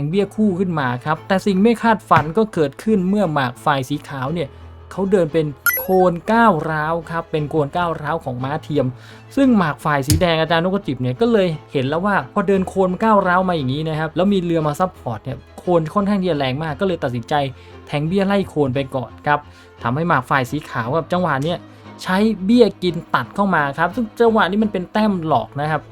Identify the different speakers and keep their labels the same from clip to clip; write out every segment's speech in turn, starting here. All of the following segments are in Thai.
Speaker 1: งเบี้ยคู่ขึ้นมาครับ แต่สิ่งไม่คาดฝันก็เกิดขึ้นเมื่อหมากฝ่ายสีขาวเนี่ยเขาเดินเป็นโคนก้าวร้าวครับ เป็นโคนก้าวร้าวของม้าเทียม ซึ่งหมากฝ่ายสีแดงอาจารย์นกจิบเนี่ยก็เลยเห็นแล้วว่าพอเดินโคนก้าวร้าวมาอย่างนี้นะครับแล้วมีเรือมาซัพพอร์ตเนี่ยโคนค่อนข้างที่จะแรงมากก็เลยตัดสินใจแทงเบี้ยไล่โคนไปก่อนครับทำให้หมากฝ่ายสีขาวกับจังหวะเนี้ยใช้เบี้ยกินตัดเข้ามาครับ ซึ่งจังหวะนี้มันเป็นแต้มหลอกนะครับ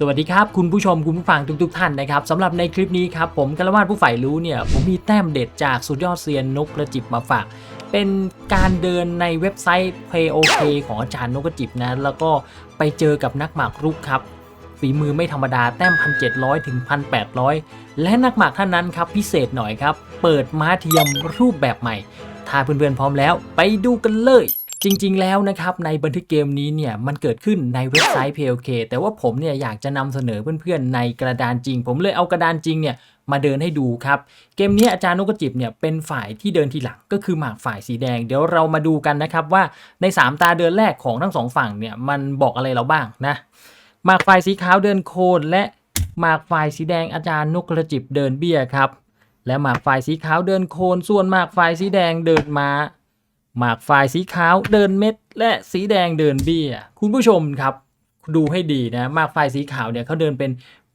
Speaker 1: สวัสดีครับคุณผู้ชมคุณผู้ฟังทุกๆท่านนะครับสำหรับในคลิปนี้ครับผมกระวาดผู้ใฝ่รู้เนี่ยผมมีแต้มเด็ดจากสุดยอดเซียนนกกระจิบมาฝาก เป็นการเดินในเว็บไซต์ PlayOK ของอาจารย์นกกระจิบนะแล้วก็ไปเจอกับนักหมากรุกครับฝีมือไม่ธรรมดาแต้ม 1,700 ถึง 1,800 และนักหมากท่านนั้นครับพิเศษหน่อยครับ เปิดม้าเทียมรูปแบบใหม่ ถ้าเพื่อนๆพร้อมแล้ว ไปดูกันเลย จริงๆ แล้วนะครับในบันทึกเกมนี้เนี่ยมันเกิดขึ้นในเว็บไซต์ PLK แต่ว่าผมเนี่ยอยากจะนำเสนอเพื่อนๆ ในกระดานจริง ผมเลยเอากระดานจริงเนี่ยมาเดินให้ดูครับ เกมนี้อาจารย์นกกระจิบเนี่ยเป็นฝ่ายที่เดินทีหลังก็คือหมากฝ่ายสีแดง เดี๋ยวเรามาดูกันนะครับว่าใน 3 ตาเดินแรกของทั้งสองฝั่งเนี่ยมันบอกอะไรเราบ้างนะหมากฝ่ายสีขาวเดินโคนและหมากฝ่ายสีแดงอาจารย์นกกระจิบเดินเบี้ยครับและหมากฝ่ายสีขาวเดินโคนส่วนหมากฝ่ายสีแดงเดินม้า หมากฝ่ายสีขาวเดินเม็ด และสีแดงเดินเบี้ย คุณผู้ชมครับ ดูให้ดีนะหมากฝ่ายสีขาวเนี่ยเขาเดินเป็น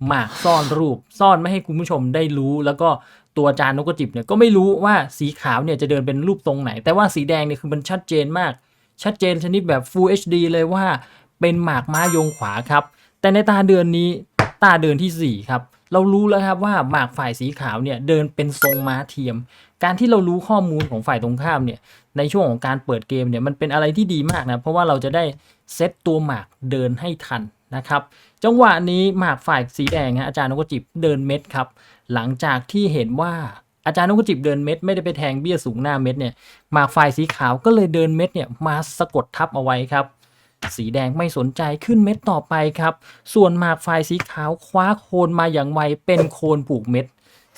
Speaker 1: หมากซ่อนรูป ซ่อนไม่ให้คุณผู้ชมได้รู้ แล้วก็ตัวจานนกกระจิบเนี่ยก็ไม่รู้ว่าสีขาวเนี่ยจะเดินเป็นรูปตรงไหน แต่ว่าสีแดงเนี่ยคือมันชัดเจนมาก ชัดเจนชนิดแบบ Full HD เลยว่าเป็นหมากม้ายงขวาครับ แต่ในตาเดือนนี้ ตาเดินทีสี่ 4 ครับ เรารู้แล้วครับว่าหมากฝ่ายสีขาวเนี่ยเดินเป็นทรงม้าเทียม การที่เรารู้ข้อมูลของฝ่ายตรงข้ามเนี่ยในช่วงของการเปิดเกมเนี่ยมันเป็นอะไรที่ดีมากนะเพราะว่าเราจะได้เซตตัวหมากเดินให้ทันนะครับจังหวะนี้หมากฝ่ายสีแดงฮะอาจารย์นกจิบเดินเม็ดครับหลังจากที่เห็นว่าอาจารย์นกจิบเดินเม็ดไม่ได้ไปแทงเบี้ยสูงหน้าเม็ดเนี่ยหมากฝ่ายสีขาวก็เลยเดินเม็ดเนี่ยมาสะกดทับเอาไว้ครับ สีแดงไม่สนใจขึ้นเม็ดต่อไปครับ ส่วนหมากฝ่ายสีขาวคว้าโคนมาอย่างไวเป็นโคนผูกเม็ด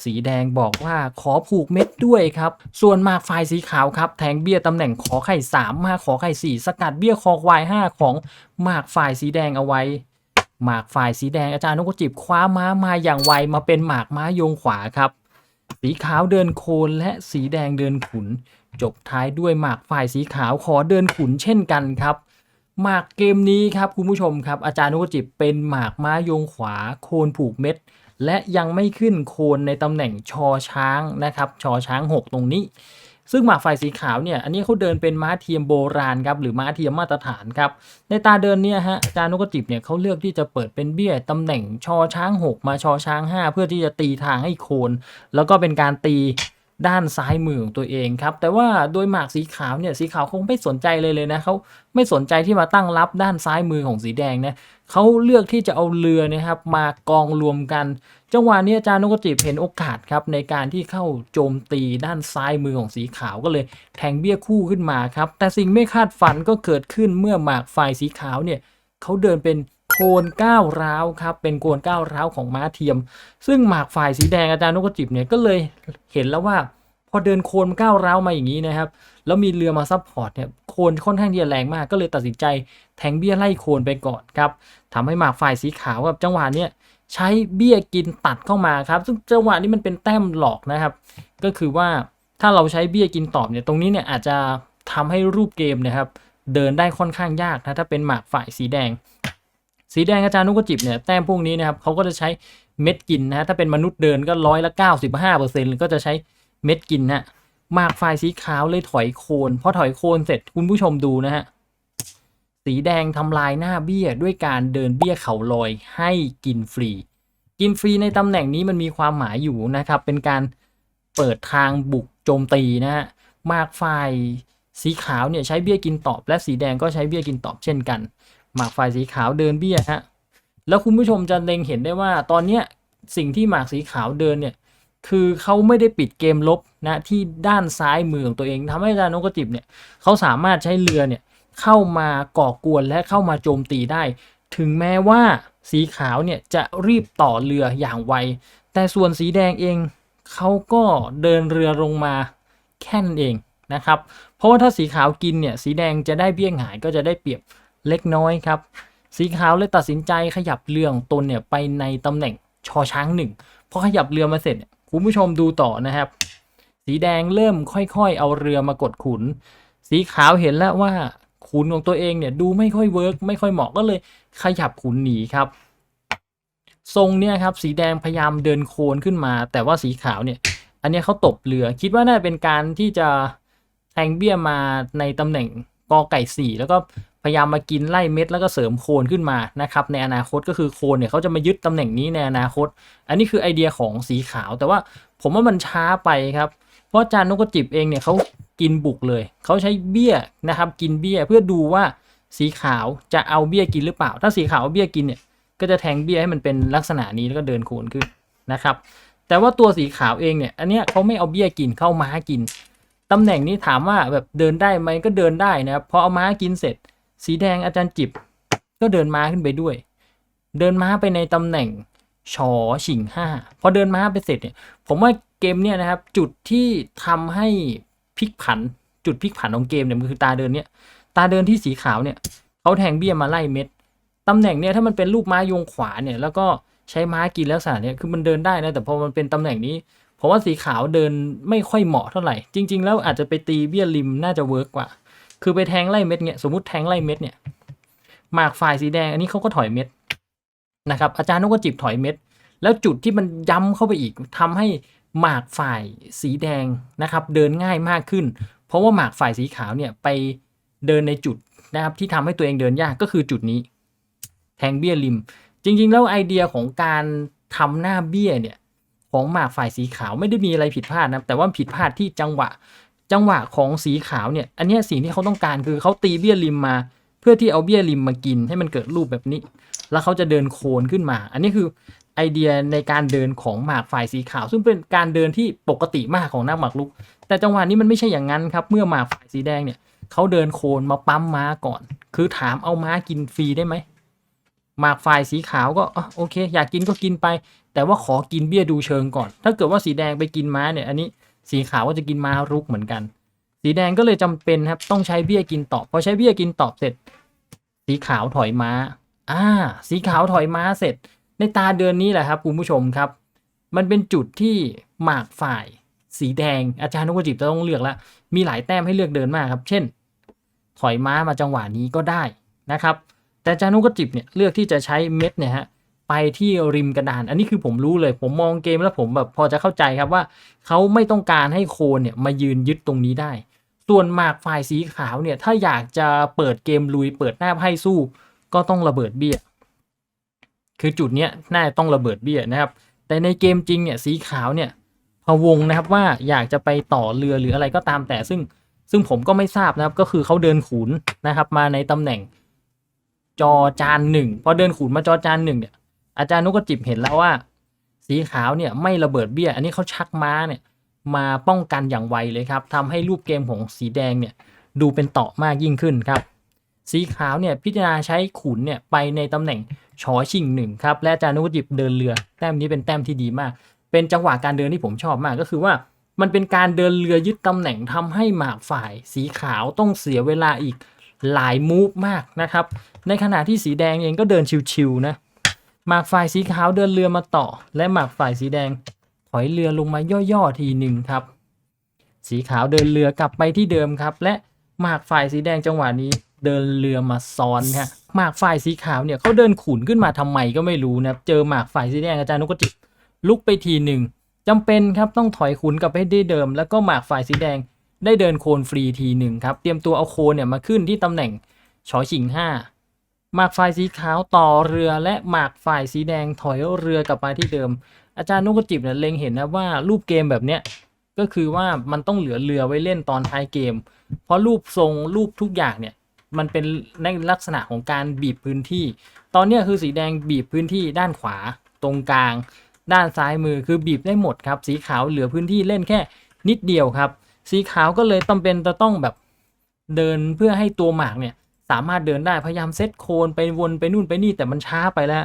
Speaker 1: สีแดงบอกว่าขอผูกเม็ดด้วยครับ ส่วนหมากฝ่ายสีขาวครับ แทงเบี้ยตำแหน่งขอไข่3มาขอไข่ 4 สกัดเบี้ยคอควาย 5 ของหมากฝ่ายสีแดงเอาไว้หมากฝ่ายสีแดงอาจารย์นกจิบคว้าม้ามาอย่างไวมาเป็นหมากม้ายงขวาครับ สีขาวเดินโคนและสีแดงเดินขุน จบท้ายด้วยหมากฝ่ายสีขาวขอเดินขุนเช่นกันครับ หมากเกมนี้ครับคุณผู้ชมครับ อาจารย์นกกจิบเป็นหมากม้ายงขวาโคนผูกเม็ด และยังไม่ขึ้นโคนในตำแหน่งชอช้างนะครับชอช้าง 6 ตรงนี้ ซึ่งหมากฝ่ายสีขาวเนี่ยอันนี้เขาเดินเป็นม้าเทียมโบราณครับหรือม้าเทียมมาตรฐานครับในตาเดินเนี่ยฮะอาจารย์นกกจิบเนี่ยเขาเลือกที่จะเปิดเป็นเบี้ยตำแหน่งชอช้าง 6 มาชอช้าง 5 เพื่อที่จะตีทางให้โคน แล้วก็เป็นการตี ด้านซ้ายมือของตัวเองครับ แต่ว่าโดยหมากสีขาวเนี่ยสีขาวคงไม่สนใจเลยเลยนะเขาไม่สนใจที่มาตั้งรับด้านซ้ายมือของสีแดงนะเขาเลือกที่จะเอาเรือนะครับมากองรวมกัน จังหวะนี้อาจารย์นกจิบเห็นโอกาสครับในการที่เข้าโจมตีด้านซ้ายมือของสีขาวก็เลยแทงเบี้ยคู่ขึ้นมาครับแต่สิ่งไม่คาดฝันก็เกิดขึ้นเมื่อหมากฝ่ายสีขาวเนี่ยเขาเดินเป็น โคนก้าวร้าวครับเป็นโคนก้าวร้าวของม้าเทียม ซึ่งหมากฝ่ายสีแดงอาจารย์นกจิบเนี่ยก็เลยเห็นแล้วว่าพอเดินโคนก้าวร้าวมาอย่างนี้นะครับ แล้วมีเรือมาซัพพอร์ตเนี่ยโคนค่อนข้างที่จะแรงมากก็เลยตัดสินใจแทงเบี้ยไล่โคนไปก่อนครับทำให้หมากฝ่ายสีขาวกับจังหวะเนี้ยใช้เบี้ยกินตัดเข้ามาครับ ซึ่งจังหวะนี้มันเป็นแต้มหลอกนะครับ ก็คือว่าถ้าเราใช้เบี้ยกินตอบเนี่ยตรงนี้เนี่ยอาจจะทำให้รูปเกมนะครับ เดินได้ค่อนข้างยากนะถ้าเป็นหมากฝ่ายสีแดง สีแดงอาจารย์นุกจิบเนี่ยแต้มพวกนี้นะครับเขาก็จะใช้เม็ดกินนะถ้าเป็นมนุษย์เดินก็ร้อยละ95%เปอร์เซ็นก็จะใช้เม็ดกินนะมากฝ่ายสีขาวเลยถอยโคนพอถอยโคนเสร็จคุณผู้ชมดูนะฮะสีแดงทำลายหน้าเบี้ยด้วยการเดินเบี้ยเขาลอยให้กินฟรี กินฟรีในตำแหน่งนี้มันมีความหมายอยู่นะครับ เป็นการเปิดทางบุกโจมตีนะฮะมากฝ่ายสีขาวเนี่ยใช้เบี้ยกินตอบ และสีแดงก็ใช้เบี้ยกินตอบเช่นกัน หมากฝ่ายสีขาวเดินเบี้ยฮะแล้วคุณผู้ชมจะเล็งเห็นได้ว่าตอนเนี้ยสิ่งที่หมากสีขาวเดินเนี่ยคือเขาไม่ได้ปิดเกมลบนะที่ด้านซ้ายมือของตัวเองทำให้อาจารย์นกกระจิบเนี่ยเขาสามารถใช้เรือเนี่ยเข้ามาก่อกวนและเข้ามาโจมตีได้ ถึงแม้ว่าสีขาวเนี่ยจะรีบต่อเรืออย่างไว แต่ส่วนสีแดงเองเขาก็เดินเรือลงมาแค่นั้นเองนะครับ เพราะว่าถ้าสีขาวกินเนี่ยสีแดงจะได้เบี้ยงหายก็จะได้เปรียบ เล็กน้อยครับ สีขาวเลยตัดสินใจขยับเรือของตนเนี่ยไปในตำแหน่งชอช้างหนึ่งพอขยับเรือมาเสร็จคุณผู้ชมดูต่อนะครับ สีแดงเริ่มค่อยๆ เอาเรือมากดขุน สีขาวเห็นแล้วว่าขุนของตัวเองเนี่ยดูไม่ค่อยเวิร์กไม่ค่อยเหมาะก็เลยขยับขุนหนีครับ ทรงเนี่ยครับสีแดงพยายามเดินโคนขึ้นมา แต่ว่าสีขาวเนี่ย อันนี้เขาตบเรือคิดว่าน่าจะเป็นการที่จะแทงเบี้ยมาในตำแหน่งกอไก่สี่แล้วก็ พยายามมากินไล่เม็ดแล้วก็เสริมโคนขึ้นมานะครับในอนาคตก็คือโคนเนี่ยเขาจะมายึดตำแหน่งนี้ในอนาคต อันนี้คือไอเดียของสีขาว แต่ว่าผมว่ามันช้าไปครับ เพราะจารย์นกกระจิบเองเนี่ยเขากินบุกเลยเขาใช้เบี้ยนะครับกินเบี้ยเพื่อดูว่าสีขาวจะเอาเบี้ยกินหรือเปล่า ถ้าสีขาวเอาเบี้ยกินเนี่ยก็จะแทงเบี้ยให้มันเป็นลักษณะนี้แล้วก็เดินโคนขึ้นนะครับแต่ว่าตัวสีขาวเองเนี่ย อันเนี้ยเขาไม่เอาเบี้ยกินเข้าม้ากิน ตำแหน่งนี้ถามว่าแบบเดินได้ไหมก็เดินได้นะครับพอเอาม้ากินเสร็จ สีแดงอาจารย์จิบ ก็เดินม้าขึ้นไปด้วย เดินม้าไปในตำแหน่งชอฉิงห้าพอเดินม้าไปเสร็จเนี่ย ผมว่าเกมเนี่ยนะครับ จุดที่ทำให้พลิกผัน จุดพลิกผันของเกมเนี่ยมันคือตาเดินเนี่ย ตาเดินที่สีขาวเนี่ยเขาแทงเบี้ยมาไล่เม็ดตำแหน่งเนี่ยถ้ามันเป็นลูกม้ายงขวาเนี่ยแล้วก็ใช้ม้ากินลักษณะเนี่ยคือมันเดินได้นะแต่พอมันเป็นตำแหน่งนี้ผมว่าสีขาวเดินไม่ค่อยเหมาะเท่าไหร่ จริง ๆ แล้วอาจจะไปตีเบี้ยริมน่าจะเวิร์กกว่า คือไปแทงไล่เม็ดเนี่ยสมมติแทงไล่เม็ดเนี่ยหมากฝ่ายสีแดงอันนี้เขาก็ถอยเม็ดนะครับอาจารย์นกก็จิบถอยเม็ด แล้วจุดที่มันย้ำเข้าไปอีกทำให้หมากฝ่ายสีแดงนะครับ เดินง่ายมากขึ้น เพราะว่าหมากฝ่ายสีขาวเนี่ยไปเดินในจุดนะครับที่ทำให้ตัวเองเดินยากก็คือจุดนี้ แทงเบี้ยริม จริง ๆ แล้วไอเดียของการทำหน้าเบี้ยเนี่ยของหมากฝ่ายสีขาวไม่ได้มีอะไรผิดพลาดนะแต่ว่าผิดพลาดที่จังหวะ จังหวะของสีขาวเนี่ย อันนี้สิ่งที่เขาต้องการคือเขาตีเบี้ยริมมา เพื่อที่เอาเบี้ยริมมากินให้มันเกิดรูปแบบนี้ แล้วเขาจะเดินโคนขึ้นมา อันนี้คือไอเดียในการเดินของหมากฝ่ายสีขาว ซึ่งเป็นการเดินที่ปกติมากของนักหมากรุก แต่จังหวะนี้มันไม่ใช่อย่างนั้นครับ เมื่อหมากฝ่ายสีแดงเนี่ยเขาเดินโคนมาปั๊มม้าก่อน คือถามเอาม้ากินฟรีได้ไหมหมากฝ่ายสีขาวก็โอเค อยากกินก็กินไป แต่ว่าขอกินเบี้ยดูเชิงก่อน ถ้าเกิดว่าสีแดงไปกินม้าเนี่ย อันนี้ สีขาวก็จะกินม้ารุกเหมือนกัน สีแดงก็เลยจำเป็นครับต้องใช้เบี้ยกินตอบพอใช้เบี้ยกินตอบเสร็จ สีขาวถอยม้าอ่าสีขาวถอยม้าเสร็จ ในตาเดือนนี้แหละครับคุณผู้ชมครับ มันเป็นจุดที่หมากฝ่าย สีแดงอาจารย์นกจิบจะต้องเลือกแล้วมีหลายแต้มให้เลือกเดินมากครับ เช่น ถอยม้ามาจังหวะนี้ก็ได้นะครับ แต่อาจารย์นุกจิบเนี่ยเลือกที่จะใช้เม็ดเนี่ยฮะ ไปที่ริมกระดาน อันนี้คือผมรู้เลย ผมมองเกมแล้วผมแบบพอจะเข้าใจครับว่าเขาไม่ต้องการให้โคนเนี่ยมายืนยึดตรงนี้ได้ ส่วนหมากฝ่ายสีขาวเนี่ยถ้าอยากจะเปิดเกมลุยเปิดหน้าไพ่สู้ ก็ต้องระเบิดเบี้ย คือจุดเนี้ยน่าต้องระเบิดเบี้ยนะครับ แต่ในเกมจริงเนี่ยสีขาวเนี่ยพะวงนะครับว่าอยากจะไปต่อเรือหรืออะไรก็ตามแต่ซึ่งซึ่งผมก็ไม่ทราบนะครับก็คือเขาเดินขุนนะครับมาในตำแหน่งจอจานหนึ่งพอเดินขุนมาจอจานหนึ่งเนี่ย อาจารย์นุกจิบเห็นแล้วว่า สีขาวเนี่ยไม่ระเบิดเบี้ย อันนี้เขาชักม้าเนี่ยมาป้องกันอย่างไวเลยครับทำให้รูปเกมของสีแดงเนี่ยดูเป็นต่อมากยิ่งขึ้นครับ สีขาวเนี่ยพิจารณาใช้ขุนเนี่ยไปในตำแหน่งชอชิงหนึ่งครับและอาจารย์นุกจิบเดินเรือ แต้มนี้เป็นแต้มที่ดีมาก เป็นจังหวะการเดินที่ผมชอบมากก็คือว่ามันเป็นการเดินเรือยึดตำแหน่งทำให้หมากฝ่าย สีขาวต้องเสียเวลาอีกหลายมูฟมากนะครับ ในขณะที่สีแดงเองก็เดินชิวๆนะ หมากฝ่ายสีขาวเดินเรือมาต่อ และหมากฝ่ายสีแดงถอยเรือลงมาย่อๆทีหนึ่งครับ สีขาวเดินเรือกลับไปที่เดิมครับ และหมากฝ่ายสีแดงจังหวะนี้เดินเรือมาซ้อนฮะหมากฝ่ายสีขาวเนี่ยเขาเดินขุนขึ้นมาทำไมก็ไม่รู้นะเจอหมากฝ่ายสีแดงอาจารย์นุกจิตลุกไปทีหนึ่งจำเป็นครับต้องถอยขุนกลับไปที่เดิม แล้วก็หมากฝ่ายสีแดงได้เดินโคนฟรีทีหนึ่งครับ เตรียมตัวเอาโคนเนี่ยมาขึ้นที่ตำแหน่งชอชิงห้า หมากฝ่ายสีขาวต่อเรือและหมากฝ่ายสีแดงถอยเรือกลับมาที่เดิม อาจารย์นุกจิบเนี่ยเล็งเห็นนะว่ารูปเกมแบบเนี้ยก็คือว่ามันต้องเหลือเรือไว้เล่นตอนท้ายเกม เพราะรูปทรงรูปทุกอย่างเนี่ยมันเป็นในลักษณะของการบีบพื้นที่ ตอนนี้คือสีแดงบีบพื้นที่ด้านขวาตรงกลาง ด้านซ้ายมือคือบีบได้หมดครับ สีขาวเหลือพื้นที่เล่นแค่นิดเดียวครับ สีขาวก็เลยต้องเป็นจะต้องแบบเดินเพื่อให้ตัวหมากเนี่ย สามารถเดินได้พยายามเซตโคนไปวนไปนู่นไปนี่แต่มันช้าไปแล้ว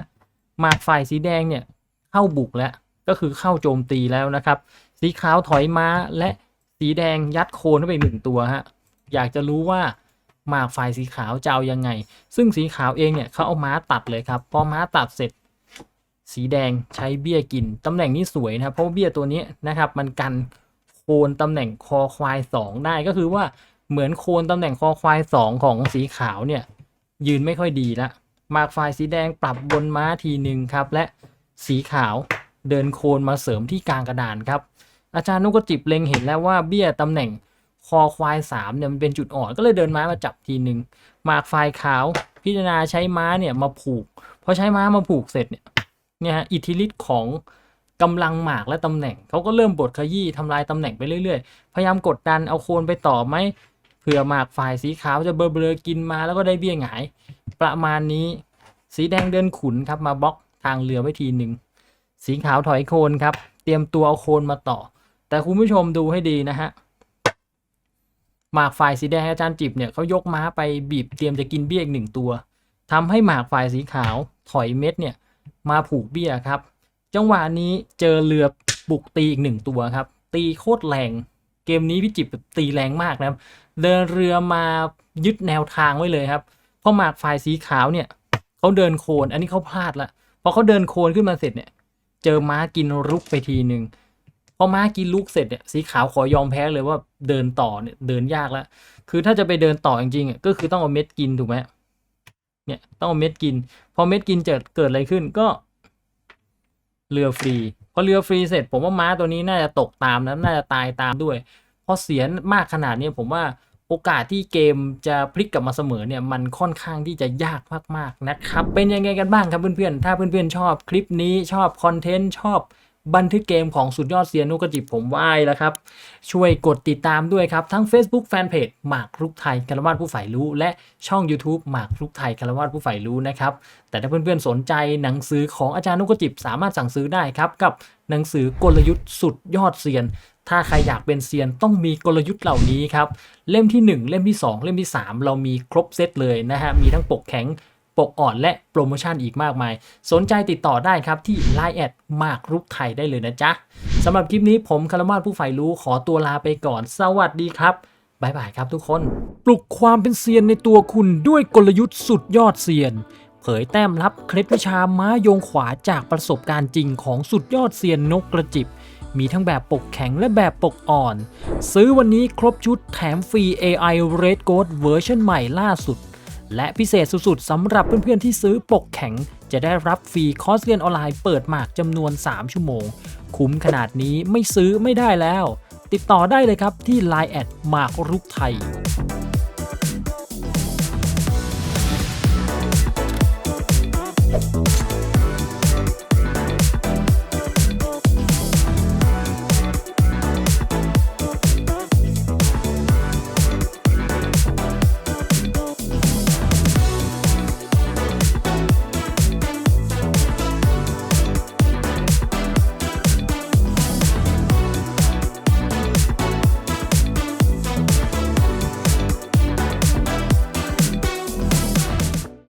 Speaker 1: หมากฝ่ายสีแดงเนี่ยเข้าบุกแล้วก็คือเข้าโจมตีแล้วนะครับ สีขาวถอยม้าและสีแดงยัดโคนเข้าไปหนึ่งตัวฮะอยากจะรู้ว่าหมากฝ่ายสีขาวจะเอายังไง ซึ่งสีขาวเองเนี่ยเขาเอาม้าตัดเลยครับพอม้าตัดเสร็จ สีแดงใช้เบี้ยกิน ตำแหน่งนี้สวยนะเพราะเบี้ยตัวนี้นะครับ มันกันโคนตำแหน่งคอควาย 2 ได้ก็คือว่า เหมือนโคนตำแหน่งคอควาย 2 ของสีขาวเนี่ย ยืนไม่ค่อยดีละมากฝ่ายสีแดงปรับบนม้าทีหนึ่งครับ และสีขาวเดินโคนมาเสริมที่กลางกระดานครับ อาจารย์นุกกระจิบเล็งเห็นแล้วว่าเบี้ยตำแหน่งคอควาย3เนี่ยมันเป็นจุดอ่อนก็เลยเดินม้ามาจับทีหนึ่งมากฝ่ายขาวพิจารณาใช้ม้าเนี่ยมาผูกพอใช้ม้ามาผูกเสร็จเนี่ยเนี่ยฮะอิทธิฤทธิ์ของกำลังหมากและตำแหน่งเขาก็เริ่มบดขยี้ทำลายตำแหน่งไปเรื่อยๆ พยายามกดดันเอาโคนไปต่อไหม เผื่อหมากฝ่ายสีขาวจะเบลอๆกินมาแล้วก็ได้เบี้ยหงาย ประมาณนี้ สีแดงเดินขุนครับมาบล็อกทางเรือไว้ทีหนึ่งสีขาวถอยโคนครับ เตรียมตัวเอาโคนมาต่อ แต่คุณผู้ชมดูให้ดีนะฮะหมากฝ่ายสีแดงอาจารย์จิบเนี่ยเขายกม้าไปบีบเตรียมจะกินเบี้ยอีกหนึ่งตัวทำให้หมากฝ่ายสีขาวถอยเม็ดเนี่ยมาผูกเบี้ยครับ จังหวะนี้เจอเรือบุกตีอีกหนึ่งตัวครับ ตีโคตรแรง เกมนี้พี่จิบตีแรงมากนะครับ เดินเรือมายึดแนวทางไว้เลยครับเพราะหมากฝ่ายสีขาวเนี่ยเขาเดินโคน อันนี้เขาพลาดละพอเขาเดินโคนขึ้นมาเสร็จเนี่ยเจอม้ากินลุกไปทีหนึ่งพอม้ากินลุกเสร็จเนี่ยสีขาวขอยอมแพ้เลยว่าเดินต่อเนี่ยเดินยากแล้วคือถ้าจะไปเดินต่อจริงๆอะก็คือต้องเอาเม็ดกินถูกไหมเนี่ยต้องเอาเม็ดกิน พอเม็ดกินเกิดเกิดอะไรขึ้นก็ เรือฟรี พอเรือฟรีเสร็จ ผมว่าม้าตัวนี้น่าจะตกตามนะน่าจะตายตามด้วย พอเสียมากขนาดนี้ผมว่า โอกาสที่เกมจะพลิกกลับมาเสมอเนี่ยมันค่อนข้างที่จะยากมากๆนะครับ เป็นยังไงกันบ้างครับเพื่อนๆ ถ้าเพื่อนๆชอบคลิปนี้ชอบคอนเทนต์ชอบ บันทึกเกมของสุดยอดเซียนนุกจิบผมไหว้แล้วครับ ช่วยกดติดตามด้วยครับ ทั้ง Facebook Fanpage หมากรุกไทยคารวาสผู้ใฝ่รู้ และช่อง YouTube หมากรุกไทยคารวาสผู้ใฝ่รู้นะครับ แต่ถ้าเพื่อนๆสนใจหนังสือของอาจารย์นุกจิบสามารถสั่งซื้อได้ครับ กับหนังสือกลยุทธ์สุดยอดเซียน ถ้าใครอยากเป็นเซียนต้องมีกลยุทธ์เหล่านี้ครับเล่มที่ 1 เล่มที่ 2 เล่มที่ 3 เรามีครบเซตเลยนะฮะมีทั้งปกแข็ง ปกอ่อนและโปรโมชั่นอีกมากมาย สนใจติดต่อได้ครับที่ Line แอดมากรุกไทยได้เลยนะจ๊ะสำหรับคลิปนี้ผมคารมาสผู้ใฝ่รู้ขอตัวลาไปก่อน สวัสดีครับบ๊ายบายครับทุกคน ปลุกความเป็นเซียนในตัวคุณด้วยกลยุทธ์สุดยอดเซียน เผยแต้มลับเคล็ดวิชาม้าโยงขวาจากประสบการณ์จริงของสุดยอดเซียนนกกระจิบ มีทั้งแบบปกแข็งและแบบปกอ่อน ซื้อวันนี้ครบชุดแถมฟรี AI Red Gold เวอร์ชันใหม่ล่าสุด และพิเศษสุดๆสำหรับเพื่อนๆที่ซื้อปกแข็ง จะได้รับฟรีคอร์สเรียนออนไลน์เปิดหมากจำนวน 3 ชั่วโมง คุ้มขนาดนี้ไม่ซื้อไม่ได้แล้ว ติดต่อได้เลยครับที่ Line แอดหมากรุกไทย